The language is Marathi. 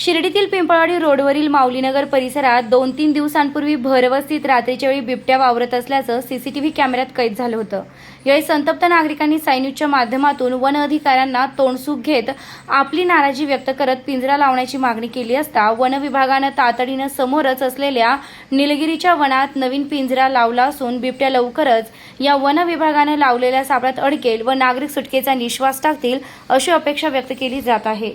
शिर्डीतील पिंपळवाडी रोडवरील माऊलीनगर परिसरात दोन तीन दिवसांपूर्वी भरवस्थित रात्रीच्या वेळी बिबट्या वावरत असल्याचं सीसीटीव्ही कॅमेऱ्यात कैद झालं होतं. यावेळी संतप्त नागरिकांनी सायन्यूजच्या माध्यमातून वन अधिकाऱ्यांना तोंडसूक घेत आपली नाराजी व्यक्त करत पिंजरा लावण्याची मागणी केली असता वन विभागानं तातडीनं समोरच असलेल्या निलगिरीच्या वनात नवीन पिंजरा लावला असून बिबट्या लवकरच या वन विभागानं लावलेल्या सापळ्यात अडकेल व नागरिक सुटकेचा निश्वास टाकतील अशी अपेक्षा व्यक्त केली जात आहे.